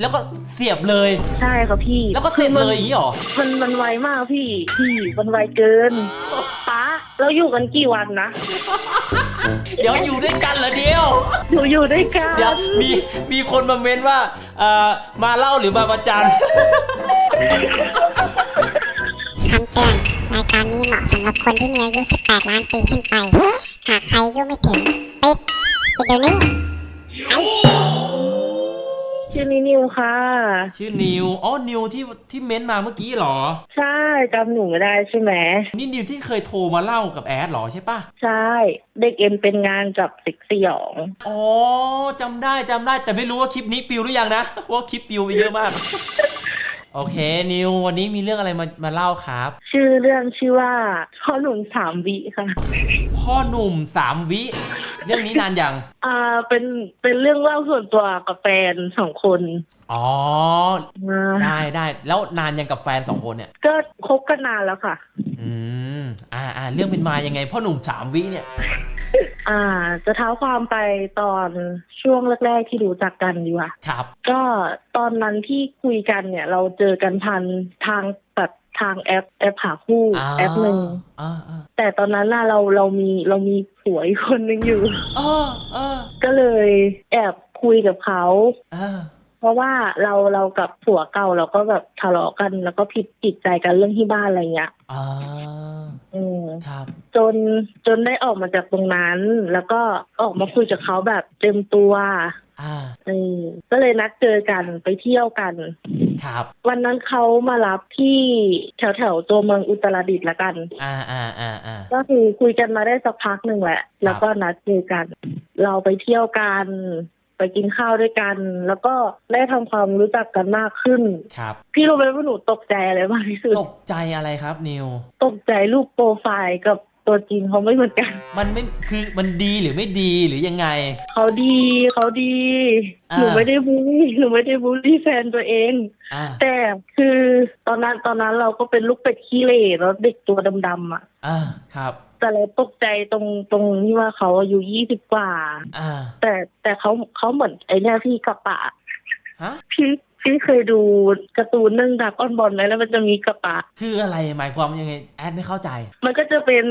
แล้วก็เสียบเลย ใช่ค่ะพี่แล้วก็เสร็จเลยอย่างนี้เหรอ มันมันไวมากพี่ พี่มันไวเกินป้าเราอยู่กันกี่วันนะ เดี๋ยวอยู่ด้วยกันเหรอเดียว อยู่อยู่ด้วยกัเดี๋ยวนมีมีคนมาเม้นว่าเอ่อมาเล่าหรือมาประจานคำเตือนรายการนี้เหมาะสำหรับคนที่มีอายุ 18 ล้านปีขึ้นไป หากใครอายุไม่ถึง ปิด ปิดเดี๋ยวนี้ ชื่อนินิวค่ะ ชื่อนิวอ๋อนิวที่ที่เม้นมาเมื่อกี้เหรอ ใช่จำหนูไม่ได้ใช่ไหมนี่นิวที่เคยโทรมาเล่ากับแอดเหรอใช่ปะใช่ เด็กเอ็นเป็นงานกับสิกสยอง อ๋อจำได้จำได้แต่ไม่รู้ว่าคลิปนี้ปิวหรือยังนะเพราะว่าคลิปปิวไปเยอะมาก โอเค นิววันนี้มีเรื่องอะไรมามาเล่าครับ ชื่อเรื่องชื่อว่าพ่อหนุ่มสามวิค่ะ พ่อหนุ่มสามวิ เรื่องนี้นานยัง อ่าเป็นเป็นเรื่องเล่าส่วนตัวกับแฟนสองคนอ๋อ อ่าได้ได้ แล้วนานยังกับแฟนสองคนเนี่ย ก็คบกันนานแล้วค่ะ อืม อ่าอ่าเรื่องเป็นมายังไงพ่อหนุ่มสามวิเนี่ย อ่า จะเท้าความไปตอนช่วงแรกๆที่รู้จักกันดีกว่า ครับ ก็ตอนนั้นที่คุยกันเนี่ย เราเจอกันทันทางแบบ ทางแอปแอปหาคู่อ่าแอปหนึ่งอ่าอ่าแต่ตอนนั้นน่ะเราเรามีเรามีผัวอีกคนนึงอยู่เออเออก็เลยแอบคุยกับเขาเออเพราะว่าเราเรากับผัวเก่าเราก็แบบทะเลาะกัน แล้วก็ผิดจิตใจกันเรื่องที่บ้านอะไรเงี้ยอ่าอืมครับจนจนได้ออกมาจากตรงนั้น แล้วก็ออกมาคุยกับเขาแบบเต็มตัว อ่าเออ ก็เลยนัดเจอกันไปเที่ยวกัน ครับ วันนั้นเขามารับที่แถวแถวๆตัวเมืองอุตรดิตถ์ละกัน อ่าอ่าอ่าอ่าก็คือคุยกันมาได้สักพักหนึ่งแหละ แล้วก็นัดเจอกัน เราไปเที่ยวกัน ไปกินข้าวด้วยกัน แล้วก็ได้ทำความรู้จักกันมากขึ้น ครับ พี่รู้ไหมว่าหนูตกใจอะไรมากที่สุดตกใจอะไรครับนิว ตกใจรูปโปรไฟล์กับ ตัวจริงเขาไม่เหมือนกัน มันไม่คือมันดีหรือไม่ดีหรือยังไง เขาดีเขาดีอ่า หนูไม่ได้บูลลี่หนูไม่ได้บูลลี่แฟนตัวเอง อ่าแต่คือตอนนั้นตอนนั้นเราก็เป็นลูกเป็ดขี้เหร่แล้วเด็กตัวดำๆอะ อ่าครับ แต่เราตกใจตรงตรงที่ว่าเขาอายุยี่สิบกว่า อ่าแต่แต่เขาเขาเหมือนไอ้เนี่ยพี่กระปะ ฮะพี่ พี่เคยดูการ์ตูนเรื่องดักออนบอลไหมแล้วมันจะมีกระปะคืออะไรหมายความยังไงแอดไม่เข้าใจ มันก็จะเป็น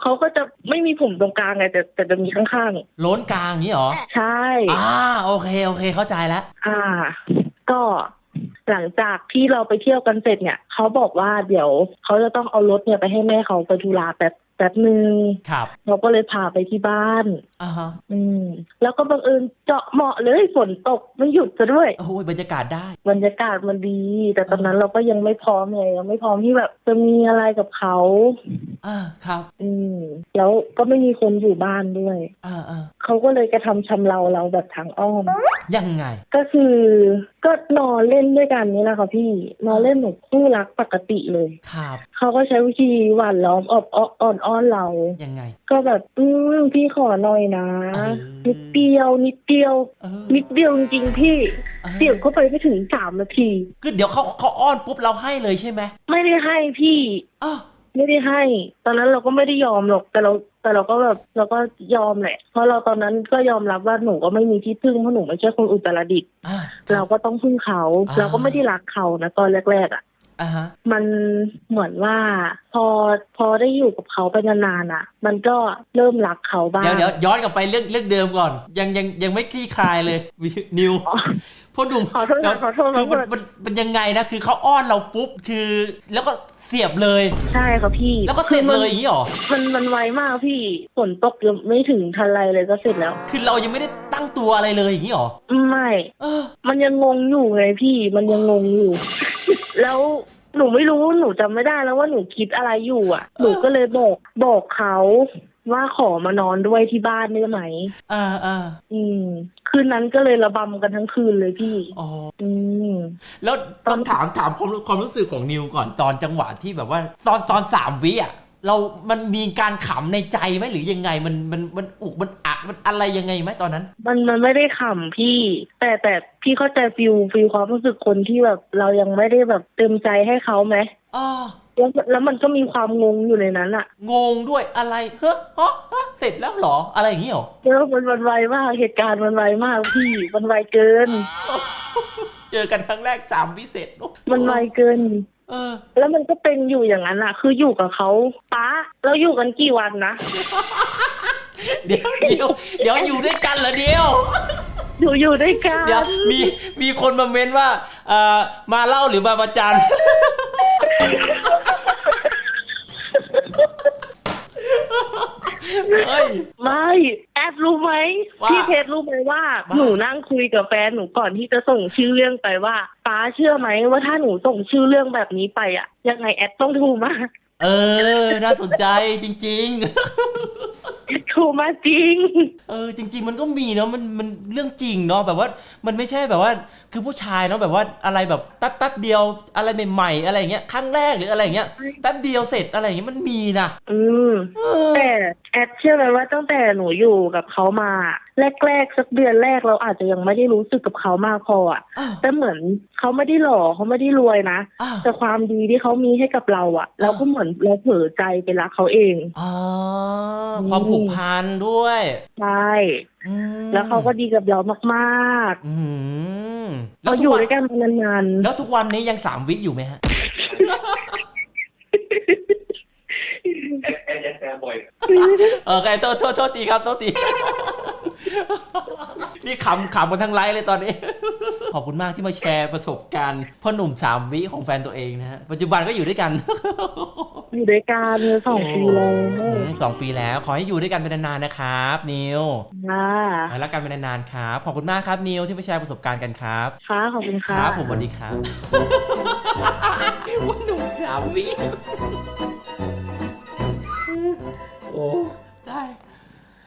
เขาก็จะไม่มีผมตรงกลางไงแต่แต่จะมีข้างโล้นกลางอย่างนี้เหรอๆ ใช่ อ่าโอเคโอเคเข้าใจแล้ว อ่า ก็หลังจากที่เราไปเที่ยวกันเสร็จเนี่ยเขาบอกว่าเดี๋ยวเขาจะต้องเอารถเนี่ยไปให้แม่เขาไปธุระแป๊บ แป๊บหนึ่งครับเราก็เลยพาไปที่บ้านอ่าฮะอืม แล้วก็บังเอิญเจาะเหมาะเลยฝนตกไม่หยุดซะด้วย โอ้ยบรรยากาศได้ บรรยากาศมันดี แต่ตอนนั้นเราก็ยังไม่พร้อมไงยังไม่พร้อมที่แบบจะมีอะไรกับเขา อ่าครับอืม แล้วก็ไม่มีคนอยู่บ้านด้วย อ่าอ่าเขาก็เลยกระทำชำเราเราแบบทางอ้อม ยังไง ก็คือก็นอนเล่นด้วยกันนี่แหละค่ะพี่นอนเล่นเหมือนคู่รักปกติเลย ครับ เขาก็ใช้วิธีหวานล้อมอบอ้ออ่อนอ้อนเรา ยังไง ก็แบบอืมพี่ขอหน่อยนะ เออนิดเดียว นิดเดียว เออนิดเดียวจริงๆพี่ออเสียบเข้าไปไม่ถึงสามนาที คือเดี๋ยวเขาเขาอ้อนปุ๊บเราให้เลยใช่ไหมไม่ได้ให้พี่ อ้าวไม่ได้ให้ ตอนนั้นเราก็ไม่ได้ยอมหรอก แต่เราแต่เราก็แบบเราก็ยอมแหละ เพราะเราตอนนั้นก็ยอมรับว่าหนูก็ไม่มีที่พึ่งเพราะหนูไม่ใช่คนอุตรดิตถ์อ่า เราก็ต้องพึ่งเขา อ่า เราก็ไม่ได้รักเขานะตอนแรกๆอะ อ่าฮะ มันเหมือนว่า พอพอได้อยู่กับเขาไปนานๆอะ มันก็เริ่มรักเขาบ้างเดี๋ยวเดี๋ยวย้อนกลับไปเรื่องเรื่องเดิมก่อน ยังยังยังไม่คลี่คลายเลยวินิวอ๋อพ่อหนุ่มขอโทษนะขอโทษคืนะอมันมันมันยังไงนะคือเขาอ้อนเราปุ๊บคือแล้วก็เสียบเลย ใช่ค่ะพี่แล้วก็เสร็จเลยอย่างนี้เหรอมันมันไวมากพี่ฝนตกยังไม่ถึงทันไรเลยก็เสร็จแล้ว คือเรายังไม่ได้ตั้งตัวอะไรเลยอย่างนี้เหรอไม่เออมันยังงงอยู่ไงพี่มันยังงงอยู่ แล้ว หนูไม่รู้หนูจำไม่ได้แล้วว่าหนูคิดอะไรอยู่อะ หนูก็เลยบอกบอกเขาว่าขอมานอนด้วยที่บ้านได้ไหมอ่าอ่าอืม คืนนั้นก็เลยระบำกันทั้งคืนเลยพี่ อ๋อ อืม แล้วต้องถามถามความรู้ความรู้สึกของนิวก่อนตอนจังหวะที่แบบว่า ตอนตอนสามวิอะ เรามันมีการขำในใจไหมหรือยังไงมันมันมันอุกมันอักมันอะไรยังไงไหมตอนนั้น มันมันไม่ได้ขำพี่ แต่แต่พี่เข้าใจฟิลฟิลความรู้สึกคนที่แบบ เรายังไม่ได้แบบเต็มใจให้เขาไหมอ๋อแล้วแล้วมันก็มีความงงอยู่ในนั้นอะงงด้วยอะไรเฮ้อฮะฮะเสร็จแล้วเหรออะไรอย่างนี้เหรอแล้วมันมันไวมากเหตุการณ์มันไวมากพี่มันไวเกิน เจอกันครั้งแรกสามวิเศษโอ้มันไวเกิน เออ แล้วมันก็เป็นอยู่อย่างนั้นอะคืออยู่กับเขาป้าเราอยู่กันกี่วันนะ เดี๋ยวเดี๋ยวเดี๋ยวอยู่ด้วยกันเหรอเดียว อยู่อยู่ด้วยกันเดี๋ยวมีมีคนมาเม้นว่าเอ่อมาเล่าหรือมาประจาน เฮ้ย ไม่แอดรู้ไหมว่าพี่เพชรรู้ไหมว่า ว่า หนูนั่งคุยกับแฟนหนูก่อนที่จะส่งชื่อเรื่องไปว่าป้าเชื่อไหมว่าถ้าหนูส่งชื่อเรื่องแบบนี้ไปอะยังไงแอดต้องโทรมาเออ น่าสนใจจริงโทรมาจริง ๆ เออ จริง ๆ มันก็มีเนาะมันมันเรื่องจริงเนาะแบบว่ามันไม่ใช่แบบว่า คือผู้ชายเนาะแบบว่าอะไรแบบแป๊บแป๊บเดียวอะไรใหม่ๆอะไรอย่างเงี้ยครั้งแรกหรืออะไรอย่างเงี้ยแป๊บเดียวเสร็จอะไรอย่างเงี้ยมันมีนะอืมเออแต่ แอดเชื่อไหมว่าตั้งแต่หนูอยู่กับเขามา แรกๆสักเดือนแรกเราอาจจะยังไม่ได้รู้สึกกับเขามากพออะอ้าวแต่เหมือนเขาไม่ได้หล่อเขาไม่ได้รวยนะอ้าวแต่ความดีที่เขามีให้กับเราอะเราก็เหมือนเราเผลอใจไปรักเขาเองอ๋อความผูกพันด้วยใช่อืมแล้วเขาก็ดีกับเรามากอืมๆแล้วเขาทุอกยู่วันด้วยกันมานานแล้วทุกวันนี้ยังสามวิอยู่ไหมฮะ เออใครโทษโทษโทษทีครับโทษทีนี่ขำขำกันทั้งไลฟ์เลยตอนนี้ ขอบคุณมากที่มาแชร์ประสบการณ์พ่อหนุ่มสามวิของแฟนตัวเองนะฮะ ปัจจุบันก็อยู่ด้วยกันๆอยู่ด้วยกันสองปีแล้วอืมสองปีแล้ว ขอให้อยู่ด้วยกันเป็นนานๆนะครับ นิวค่ะขอให้รักกันเป็นนานๆครับ ขอบคุณมากครับนิวที่มาแชร์ประสบการณ์กันครับค่ะขอบคุณคค่ะรับผมสวัสดีครับว่าหนุ่มสามวิ oh,